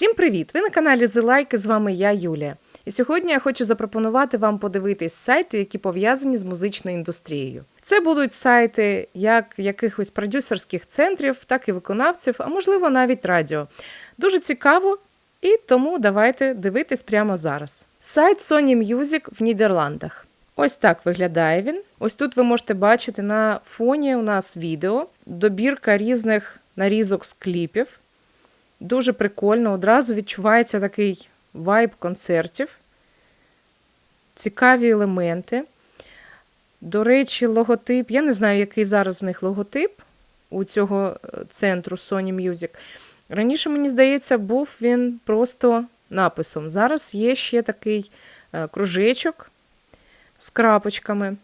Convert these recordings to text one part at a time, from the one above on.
Всім привіт! Ви на каналі Like, з вами я, Юлія. І сьогодні я хочу запропонувати вам подивитись сайти, які пов'язані з музичною індустрією. Це будуть сайти як якихось продюсерських центрів, так і виконавців, а можливо навіть радіо. Дуже цікаво, і тому давайте дивитись прямо зараз. Сайт Sony Music в Нідерландах. Ось так виглядає він. Ось тут ви можете бачити на фоні у нас відео, добірка різних нарізок з кліпів. Дуже прикольно, одразу відчувається такий вайб концертів, цікаві елементи. До речі, логотип. Я не знаю, який зараз в них логотип у цього е, центру Sony Music. Раніше, мені здається, був він просто написом. Зараз є ще такий е, кружечок з крапочками.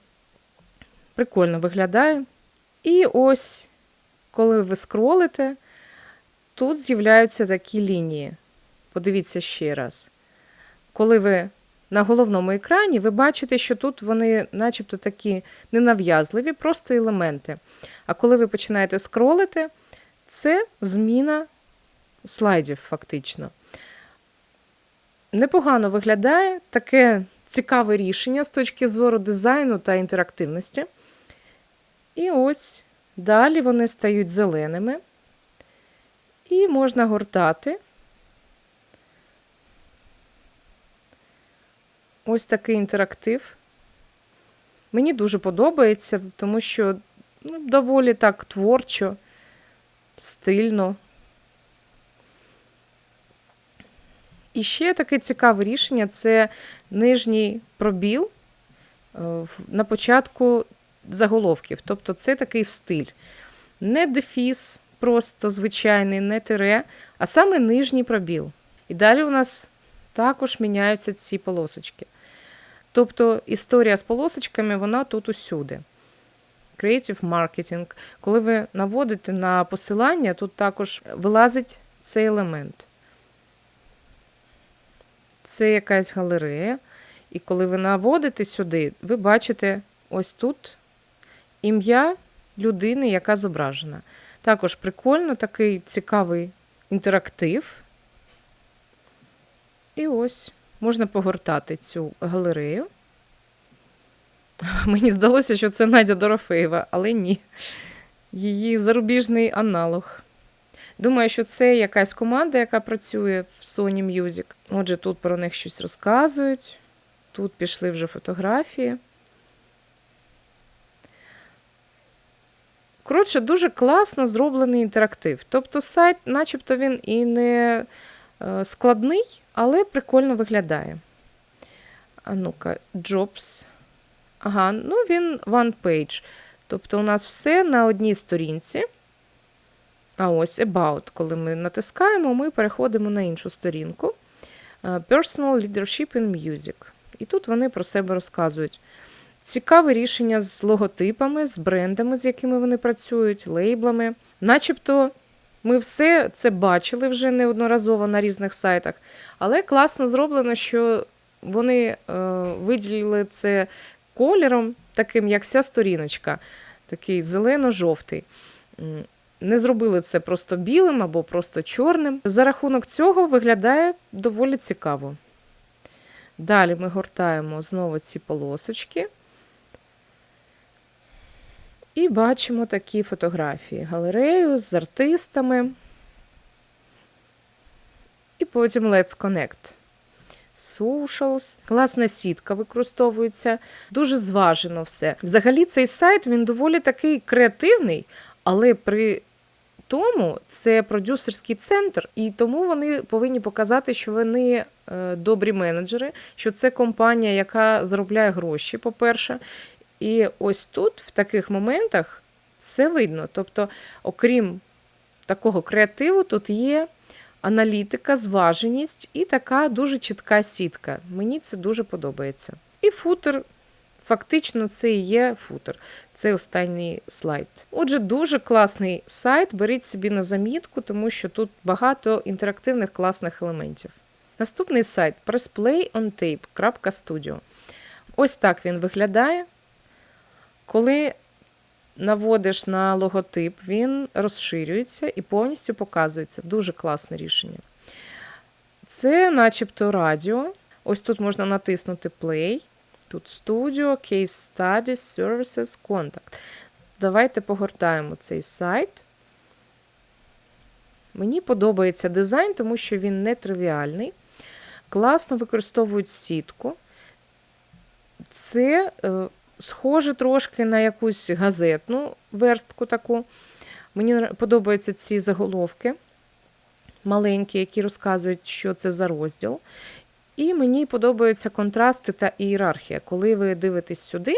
Прикольно виглядає. І ось, коли ви скролите, тут з'являються такі лінії. Подивіться ще раз. Коли ви на головному екрані, ви бачите, що тут вони начебто такі ненав'язливі, просто елементи. А коли ви починаєте скролити, це зміна слайдів, фактично. Непогано виглядає таке цікаве рішення з точки зору дизайну та інтерактивності. І ось далі вони стають зеленими. І можна гортати. Ось такий інтерактив. Мені дуже подобається, тому що ну, доволі так творчо, стильно. І ще таке цікаве рішення це нижній пробіл е, на початку заголовків. Тобто це такий стиль. Не дефіс, просто звичайний, не тире, а саме нижній пробіл. І далі у нас також міняються ці полосочки. Тобто історія з полосочками, вона тут усюди. Creative Marketing. Коли ви наводите на посилання, тут також вилазить цей елемент. Це якась галерея. І коли ви наводите сюди, ви бачите ось тут ім'я людини, яка зображена. Також прикольно, такий цікавий інтерактив. І ось можна погортати цю галерею. Мені здалося, що це Надя Дорофеєва, але ні. Її зарубіжний аналог. Думаю, що це якась команда, яка працює в Sony Music. Отже, тут про них щось розказують. Тут пішли вже фотографії. Коротше, дуже класно зроблений інтерактив. Тобто сайт, начебто, він і не е, складний, але прикольно виглядає. А ну-ка, Jobs. Ага, ну він one page. Тобто, у нас все на одній сторінці. А ось About. Коли ми натискаємо, ми переходимо на іншу сторінку. Е, Personal Leadership in Music. І тут вони про себе розказують. Цікаве рішення з логотипами, з брендами, з якими вони працюють, лейблами. Начебто ми все це бачили вже неодноразово на різних сайтах, але класно зроблено, що вони е, виділили це кольором, таким, як вся сторіночка, такий зелено-жовтий. Не зробили це просто білим або просто чорним. За рахунок цього виглядає доволі цікаво. Далі ми гортаємо знову ці полосочки. І бачимо такі фотографії: галерею з артистами. І потім Let's Connect. Socials. Класна сітка використовується, дуже зважено все. Взагалі, цей сайт він доволі такий креативний, але при тому це продюсерський центр, і тому вони повинні показати, що вони е, добрі менеджери, що це компанія, яка заробляє гроші, по-перше. І ось тут, в таких моментах, це видно. Тобто, окрім такого креативу, тут є аналітика, зваженість і така дуже чітка сітка. Мені це дуже подобається. І футер. Фактично, це і є футер. Це останній слайд. Отже, дуже класний сайт. Беріть собі на замітку, тому що тут багато інтерактивних класних елементів. Наступний сайт pressplayontape.studio. Ось так він виглядає. Коли наводиш на логотип, він розширюється і повністю показується. Дуже класне рішення. Це начебто радіо. Ось тут можна натиснути Play. Тут Studio, Case Studies, Services, Contact. Давайте погортаємо цей сайт. Мені подобається дизайн, тому що він не тривіальний. Класно використовують сітку. Це е, схоже трошки на якусь газетну верстку таку. Мені подобаються ці заголовки маленькі, які розказують, що це за розділ. І мені подобаються контрасти та ієрархія. Коли ви дивитесь сюди,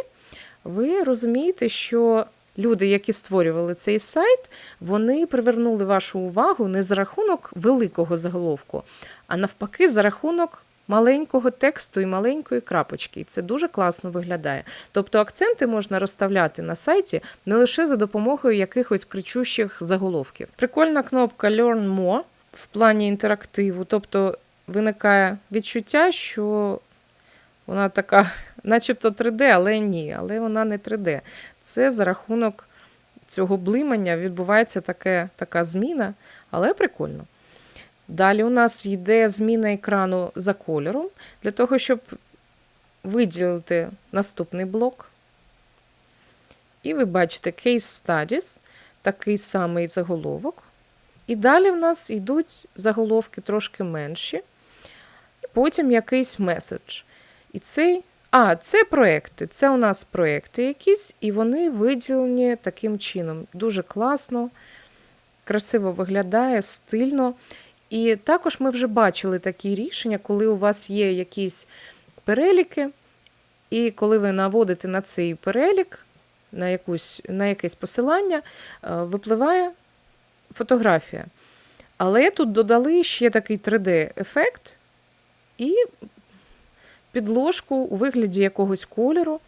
ви розумієте, що люди, які створювали цей сайт, вони привернули вашу увагу не за рахунок великого заголовку, а навпаки, за рахунок маленького тексту і маленької крапочки. І це дуже класно виглядає. Тобто акценти можна розставляти на сайті не лише за допомогою якихось кричущих заголовків. Прикольна кнопка Learn More в плані інтерактиву. Тобто виникає відчуття, що вона така, начебто 3D, але ні, але вона не 3D. Це за рахунок цього блимання відбувається таке, така зміна, але прикольно. Далі у нас йде зміна екрану за кольором для того, щоб виділити наступний блок. І ви бачите Case Studies, такий самий заголовок. І далі в нас йдуть заголовки трошки менші, і потім якийсь меседж. І цей. А, це проекти. Це у нас проекти якісь, і вони виділені таким чином. Дуже класно, красиво виглядає, стильно. І також ми вже бачили такі рішення, коли у вас є якісь переліки, і коли ви наводите на цей перелік, на, якусь, на якесь посилання, е, випливає фотографія. Але тут додали ще такий 3D-ефект і підложку у вигляді якогось кольору.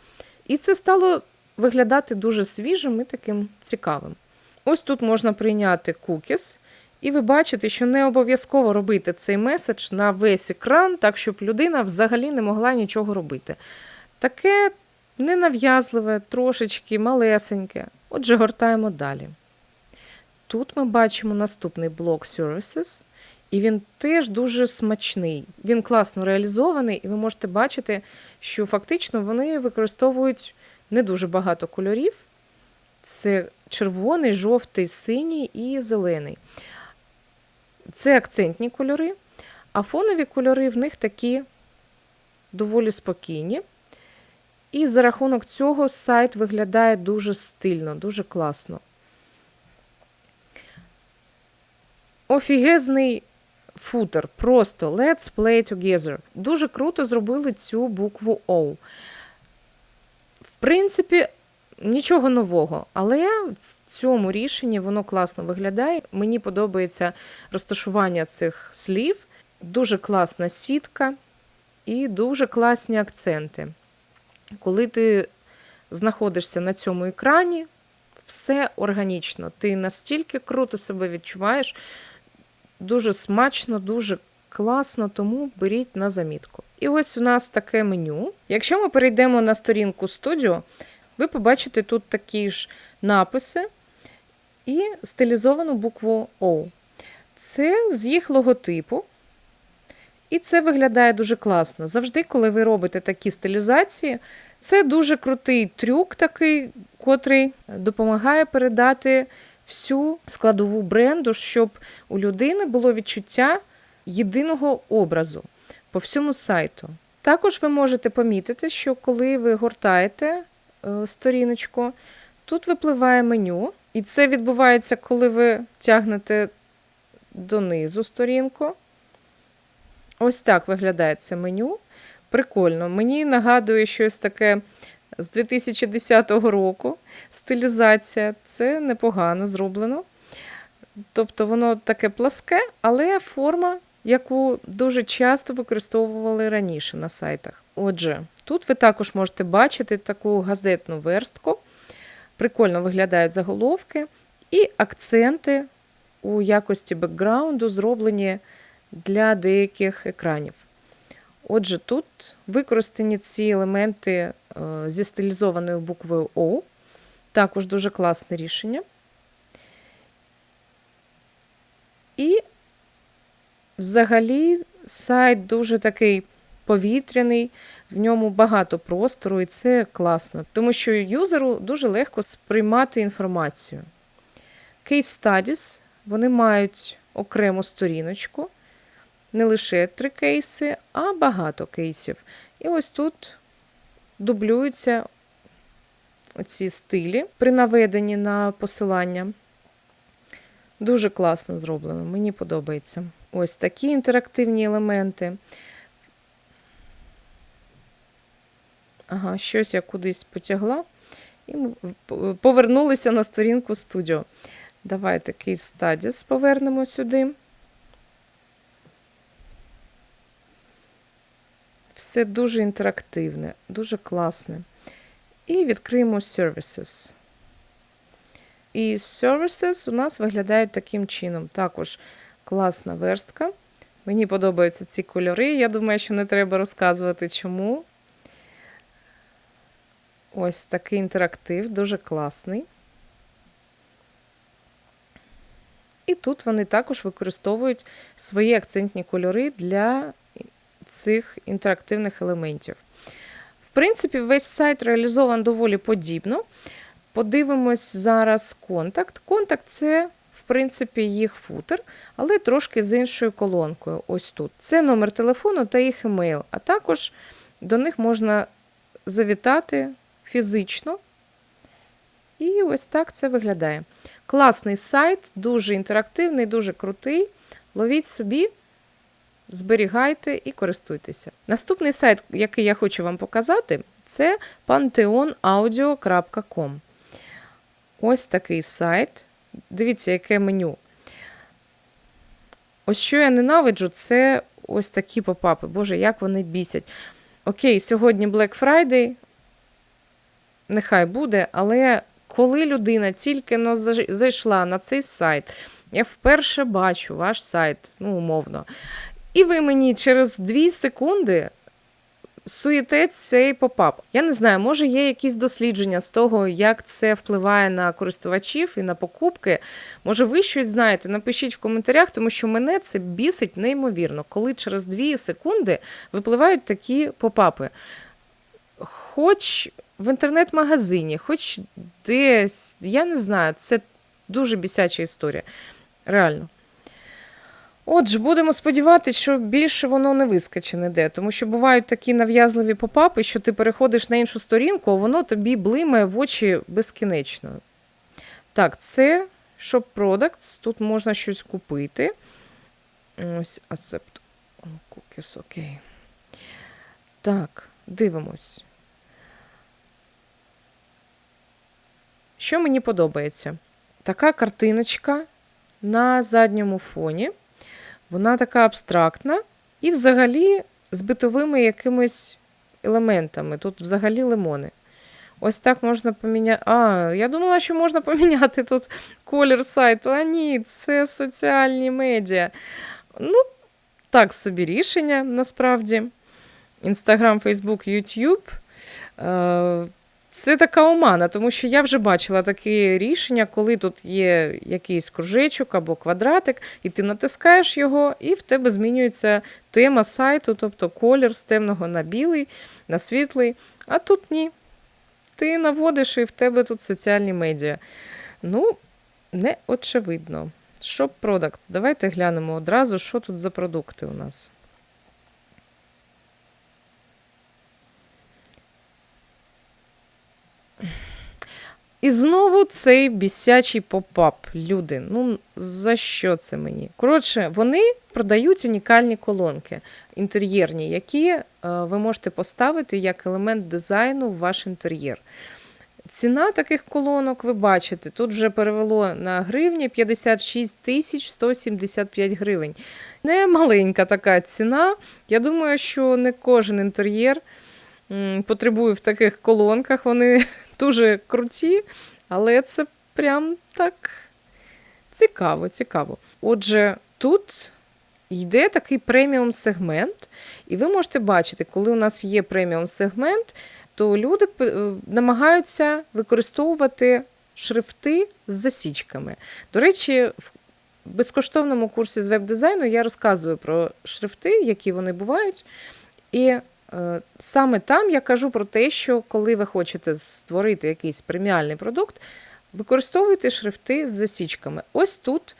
І це стало виглядати дуже свіжим і таким цікавим. Ось тут можна прийняти cookies, і ви бачите, що не обов'язково робити цей меседж на весь екран, так щоб людина взагалі не могла нічого робити. Таке ненав'язливе, трошечки малесеньке. Отже, гортаємо далі. Тут ми бачимо наступний блок Services, і він теж дуже смачний. Він класно реалізований, і ви можете бачити, що фактично вони використовують не дуже багато кольорів. Це червоний, жовтий, синій і зелений. Це акцентні кольори, а фонові кольори в них такі доволі спокійні. І за рахунок цього сайт виглядає дуже стильно, дуже класно. Офігезний футер. Просто Let's Play Together. Дуже круто зробили цю букву O. В принципі, нічого нового, але в цьому рішенні воно класно виглядає. Мені подобається розташування цих слів, дуже класна сітка і дуже класні акценти. Коли ти знаходишся на цьому екрані, все органічно. Ти настільки круто себе відчуваєш, дуже смачно, дуже класно, тому беріть на замітку. І ось у нас таке меню. Якщо ми перейдемо на сторінку студіо, ви побачите тут такі ж написи і стилізовану букву O. Це з їх логотипу. І це виглядає дуже класно. Завжди, коли ви робите такі стилізації, це дуже крутий трюк, такий, котрий допомагає передати всю складову бренду, щоб у людини було відчуття єдиного образу по всьому сайту. Також ви можете помітити, що коли ви гортаєте сторіночку, тут випливає меню, і це відбувається, коли ви тягнете донизу сторінку. Ось так виглядає це меню. Прикольно. Мені нагадує щось таке з 2010 року. Стилізація. Це непогано зроблено. Тобто воно таке пласке, але форма, яку дуже часто використовували раніше на сайтах. Отже, тут ви також можете бачити таку газетну верстку. Прикольно виглядають заголовки, і акценти у якості бекграунду зроблені для деяких екранів. Отже, тут використані ці елементи е, зі стилізованою буквою O. Також дуже класне рішення. І взагалі сайт дуже такий повітряний, в ньому багато простору, і це класно, тому що юзеру дуже легко сприймати інформацію. Case Studies вони мають окрему сторіночку, не лише три кейси, а багато кейсів. І ось тут дублюються оці стилі при наведенні на посилання. Дуже класно зроблено, мені подобається. Ось такі інтерактивні елементи. Ага, щось я кудись потягла. І повернулися на сторінку студіо. Давайте Case Studies повернемо сюди. Все дуже інтерактивне, дуже класне. І відкриємо Services. І Services у нас виглядають таким чином. Також класна верстка. Мені подобаються ці кольори. Я думаю, що не треба розказувати чому. Ось такий інтерактив, дуже класний. І тут вони також використовують свої акцентні кольори для цих інтерактивних елементів. В принципі, весь сайт реалізований доволі подібно. Подивимось зараз контакт. Контакт це, в принципі, їх футер, але трошки з іншою колонкою. Ось тут. Це номер телефону та їх емейл, а також до них можна завітати фізично. І ось так це виглядає. Класний сайт, дуже інтерактивний, дуже крутий. Ловіть собі, зберігайте і користуйтеся. Наступний сайт, який я хочу вам показати, це pantheonaudio.com. Ось такий сайт. Дивіться, яке меню. Ось що я ненавиджу, це ось такі попапи. Боже, як вони бісять. Окей, сьогодні Black Friday. Нехай буде, але коли людина тільки но зайшла на цей сайт, я вперше бачу ваш сайт, ну, умовно. І ви мені через 2 секунди суєте цей попап. Я не знаю, може є якісь дослідження з того, як це впливає на користувачів і на покупки. Може, ви щось знаєте? Напишіть в коментарях, тому що мене це бісить неймовірно, коли через 2 секунди випливають такі попапи. Хоч в інтернет-магазині, хоч десь, я не знаю, це дуже бісяча історія. Реально. Отже, будемо сподіватися, що більше воно не вискоче ніде, тому що бувають такі нав'язливі попапи, що ти переходиш на іншу сторінку, а воно тобі блимає в очі безкінечно. Так, це Shop Products, тут можна щось купити. Ось Accept Cookies, окей. Так, дивимось. Що мені подобається? Така картиночка на задньому фоні. Вона така абстрактна і взагалі з битовими якимись елементами. Тут взагалі лимони. Ось так можна поміняти. А, я думала, що можна поміняти тут колір сайту. А ні, це соціальні медіа. Ну, так собі рішення насправді. Інстаграм, Фейсбук, Ютуб. Це така омана, тому що я вже бачила такі рішення, коли тут є якийсь кружечок або квадратик, і ти натискаєш його, і в тебе змінюється тема сайту, тобто колір з темного на білий, на світлий. А тут ні. Ти наводиш, і в тебе тут соціальні медіа. Ну, не очевидно. Shop Products. Давайте глянемо одразу, що тут за продукти у нас. І знову цей бісячий попап. Люди, ну за що це мені? Коротше, вони продають унікальні колонки інтер'єрні, які е, ви можете поставити як елемент дизайну в ваш інтер'єр. Ціна таких колонок, ви бачите, тут вже перевело на гривні 56 тисяч 175 гривень. Не маленька така ціна. Я думаю, що не кожен інтер'єр потребує в таких колонках. Вони дуже круті, але це прям так цікаво, цікаво. Отже, тут йде такий преміум сегмент, і ви можете бачити, коли у нас є преміум сегмент, то люди е, намагаються використовувати шрифти з засічками. До речі, в- безкоштовному курсі з веб-дизайну я розказую про шрифти, які вони бувають. І саме там я кажу про те, що коли ви хочете створити якийсь преміальний продукт, використовуйте шрифти з засічками. Ось тут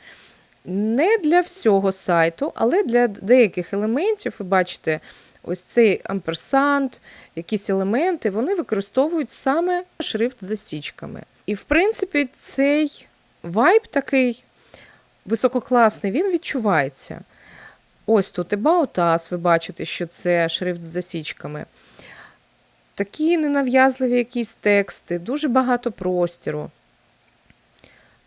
не для всього сайту, але для деяких елементів, ви бачите, ось цей амперсант, якісь елементи, вони використовують саме шрифт з засічками. І, в принципі, цей вайб такий висококласний, він відчувається. Ось тут About Us, ви бачите, що це шрифт з засічками. Такі ненав'язливі якісь тексти, дуже багато простіру.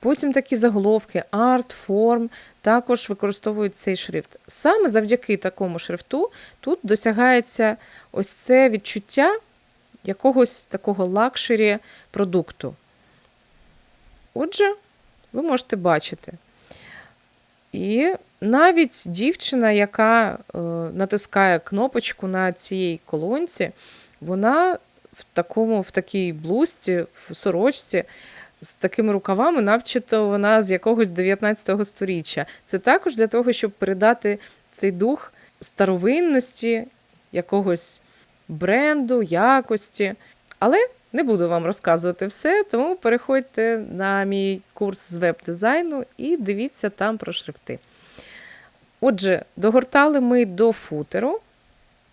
Потім такі заголовки, арт, форм також використовують цей шрифт. Саме завдяки такому шрифту тут досягається ось це відчуття якогось такого лакшері продукту. Отже, ви можете бачити. І навіть дівчина, яка е, натискає кнопочку на цій колонці, вона в такому, в такій блузці, в сорочці, з такими рукавами, начебто вона з якогось 19 століття. Це також для того, щоб передати цей дух старовинності, якогось бренду, якості. Але не буду вам розказувати все, тому переходьте на мій курс з веб-дизайну і дивіться там про шрифти. Отже, догортали ми до футеру,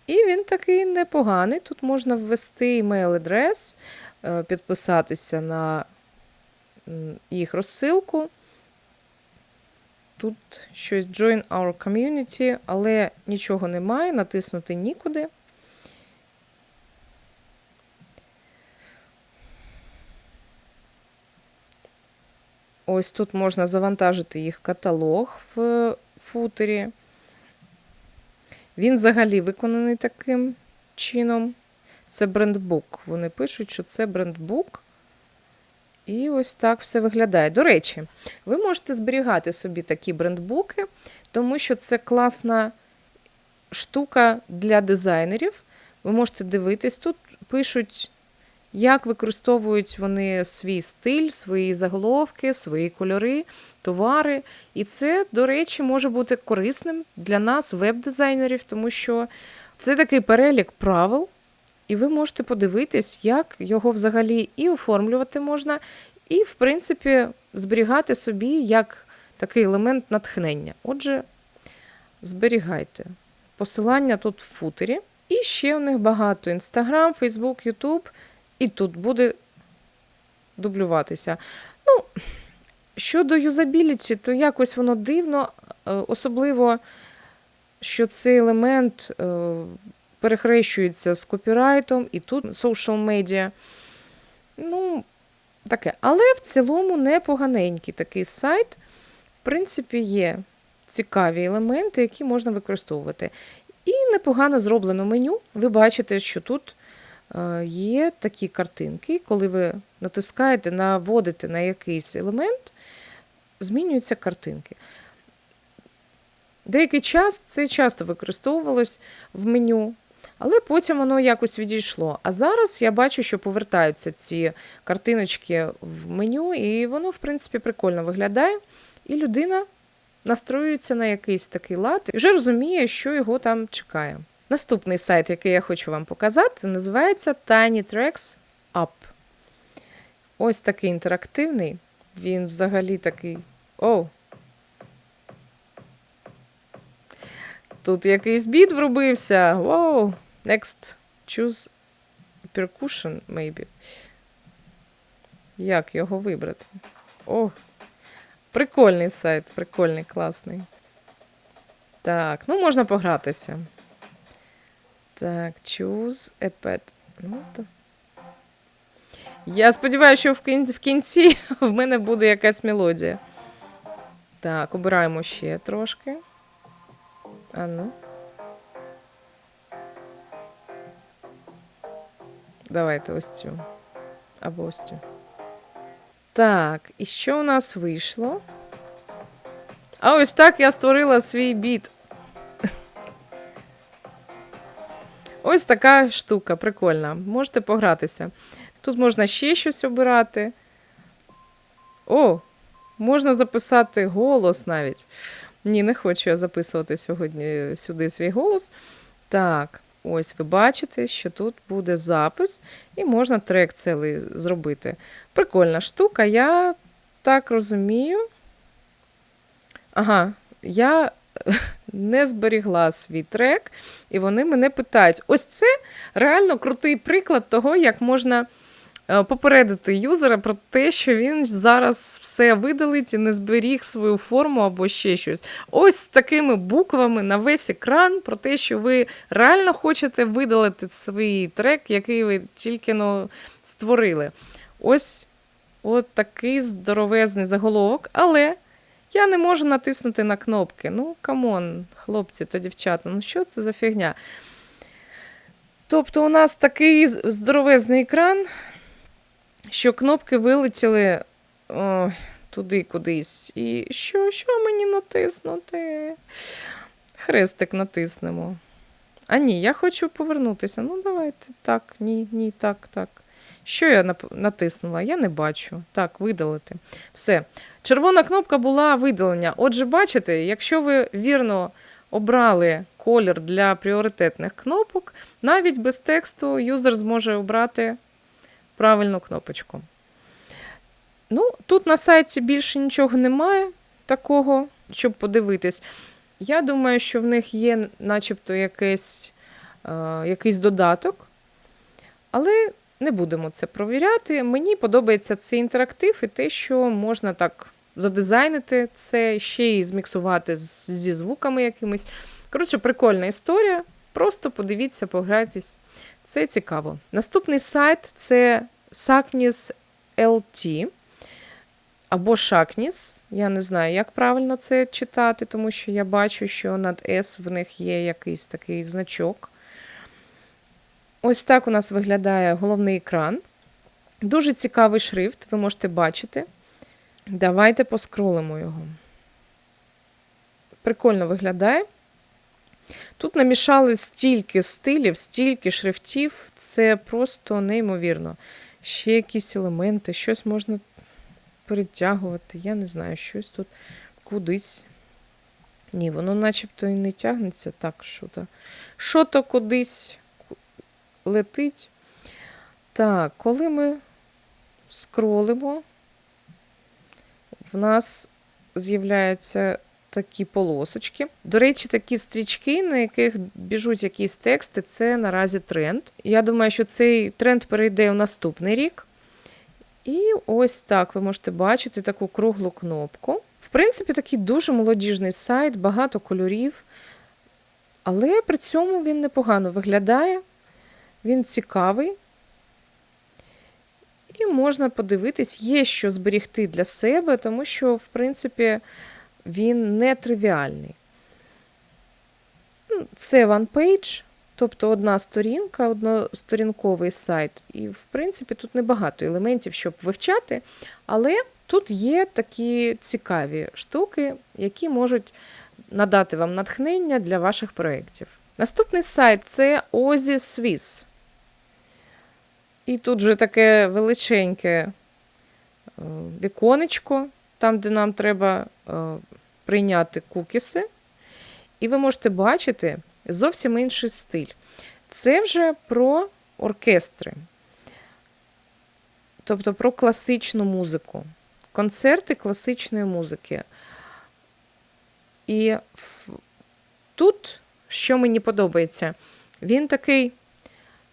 і він такий непоганий. Тут можна ввести email-адрес, е, підписатися на їх розсилку. Тут щось Join our community, але нічого немає, натиснути нікуди. Ось тут можна завантажити їх каталог в футері. Він взагалі виконаний таким чином. Це брендбук. Вони пишуть, що це брендбук. І ось так все виглядає. До речі, ви можете зберігати собі такі брендбуки, тому що це класна штука для дизайнерів. Ви можете дивитись, тут пишуть, як використовують вони свій стиль, свої заголовки, свої кольори, товари. І це, до речі, може бути корисним для нас, веб-дизайнерів, тому що це такий перелік правил, і ви можете подивитись, як його взагалі і оформлювати можна, і, в принципі, зберігати собі як такий елемент натхнення. Отже, зберігайте. Посилання тут в футері. І ще у них багато: Інстаграм, Фейсбук, Ютуб. І тут буде дублюватися. Ну, щодо юзабіліті, то якось воно дивно, е, особливо, що цей елемент е, перехрещується з копірайтом, і тут social media. Ну, таке. Але в цілому непоганенький такий сайт. В принципі, є цікаві елементи, які можна використовувати. І непогано зроблено меню. Ви бачите, що тут е, є такі картинки, коли ви натискаєте, наводите на якийсь елемент, змінюються картинки. Деякий час це часто використовувалось в меню, але потім воно якось відійшло. А зараз я бачу, що повертаються ці картиночки в меню, і воно, в принципі, прикольно виглядає. І людина настроюється на якийсь такий лад і вже розуміє, що його там чекає. Наступний сайт, який я хочу вам показати, називається Tiny Tracks Up. Ось такий інтерактивний. Він взагалі такий. Оу! Тут якийсь біт врубився. Воу! Next. Choose percussion, maybe. Як його вибрати? О! Прикольний сайт, прикольний, класний. Так, ну можна погратися. Так, choose a pet. Ну, то. Я сподіваюся, що в кінці, в кінці в мене буде якась мелодія. Так, обираємо ще трошки. А ну. Давайте ось цю. Або ось цю. Так, і що у нас вийшло? А ось так я створила свій біт. Ось така штука, прикольна. Можете погратися. Тут можна ще щось обирати. О, можна записати голос навіть. Ні, не хочу я записувати сьогодні сюди свій голос. Так, ось ви бачите, що тут буде запис, і можна трек цілий зробити. Прикольна штука, я так розумію. Ага, я не зберігла свій трек, і вони мене питають: ось це реально крутий приклад того, як можна е, попередити юзера про те, що він зараз все видалить і не зберіг свою форму або ще щось. Ось з такими буквами на весь екран про те, що ви реально хочете видалити свій трек, який ви тільки но створили. Ось от такий здоровезний заголовок, але. Я не можу натиснути на кнопки. Ну, камон, хлопці та дівчата, ну що це за фігня? Тобто, у нас такий здоровезний екран, що кнопки вилетіли о, туди кудись. І що, що мені натиснути? Хрестик натиснемо. А ні, я хочу повернутися. Ну, давайте. Так, ні, ні, так, так. Що я натиснула? Я не бачу. Так, видалити. Все. Червона кнопка була видалення. Отже, бачите, якщо ви вірно обрали колір для пріоритетних кнопок, навіть без тексту юзер зможе обрати правильну кнопочку. Ну, тут на сайті більше нічого немає такого, щоб подивитись. Я думаю, що в них є начебто якийсь, е, якийсь додаток, але не будемо це провіряти. Мені подобається цей інтерактив і те, що можна так задизайнити це, ще й зміксувати з- зі звуками якимись. Коротше, прикольна історія. Просто подивіться, пограйтесь. Це цікаво. Наступний сайт це Saknis LT або Шакніс. Я не знаю, як правильно це читати, тому що я бачу, що над S в них є якийсь такий значок. Ось так у нас виглядає головний екран. Дуже цікавий шрифт, ви можете бачити. Давайте поскролимо його. Прикольно виглядає. Тут намішали стільки стилів, стільки шрифтів, це просто неймовірно. Ще якісь елементи, щось можна перетягувати. Я не знаю, щось тут кудись. Ні, воно начебто і не тягнеться так, що то. Що то кудись летить. Так, коли ми скролимо, в нас з'являються такі полосочки. До речі, такі стрічки, на яких біжуть якісь тексти, це наразі тренд. Я думаю, що цей тренд перейде у наступний рік. І ось так ви можете бачити таку круглу кнопку. В принципі, такий дуже молодіжний сайт, багато кольорів. Але при цьому він непогано виглядає, він цікавий. І можна подивитись, є що зберігти для себе, тому що, в принципі, він не тривіальний. Ну, Це OnePage, тобто одна сторінка, односторінковий сайт. І, в принципі, тут небагато елементів, щоб вивчати, але тут є такі цікаві штуки, які можуть надати вам натхнення для ваших проєктів. Наступний сайт це Ozzy Swiss. І тут вже таке величеньке е, віконечко, там, де нам треба е, прийняти кукіси. І ви можете бачити зовсім інший стиль. Це вже про оркестри, тобто про класичну музику, концерти класичної музики. І тут, що мені подобається, він такий,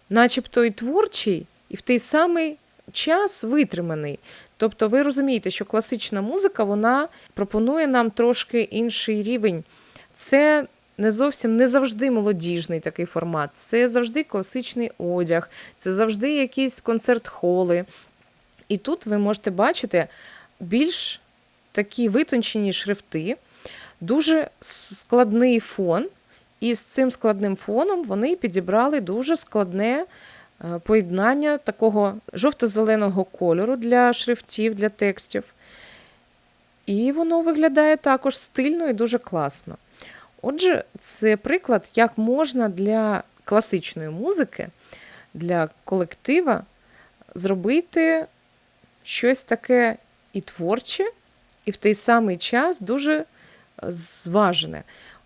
начебто і творчий, і в той самий час витриманий. Тобто ви розумієте, що класична музика вона пропонує нам трошки інший рівень. Це не зовсім не завжди молодіжний такий формат, це завжди класичний одяг, це завжди якісь концерт-холи. І тут ви можете бачити більш такі витончені шрифти, дуже складний фон. І з цим складним фоном вони підібрали дуже складне поєднання такого жовто-зеленого кольору для шрифтів, для текстів. І воно виглядає також стильно і дуже класно. Отже, це приклад, як можна для класичної музики, для колектива зробити щось таке і творче, і в той самий час дуже е, зважене.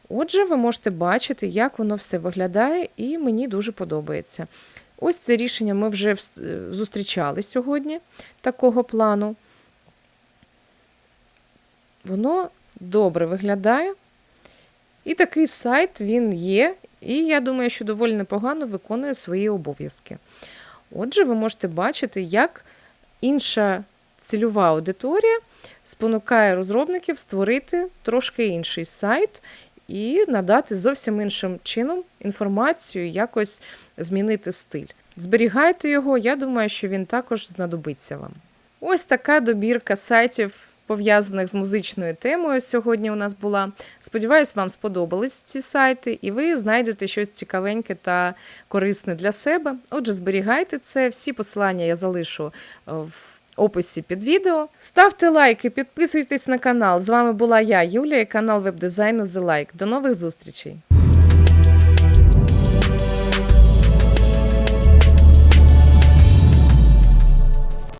Отже, ви можете бачити, як воно все виглядає, і мені дуже подобається. Ось це рішення ми вже зустрічали сьогодні такого плану. Воно добре виглядає. І такий сайт він є, і я думаю, що доволі непогано виконує свої обов'язки. Отже, ви можете бачити, як інша цільова аудиторія спонукає розробників створити трошки інший сайт і надати зовсім іншим чином інформацію, якось змінити стиль. Зберігайте його, я думаю, що він також знадобиться вам. Ось така добірка сайтів, пов'язаних з музичною темою, сьогодні у нас була. Сподіваюсь, вам сподобались ці сайти, і ви знайдете щось цікавеньке та корисне для себе. Отже, зберігайте це. Всі посилання я залишу е, в описі під відео. Ставте лайки, підписуйтесь на канал. З вами була я, Юлія, канал вебдизайну The Like. До нових зустрічей!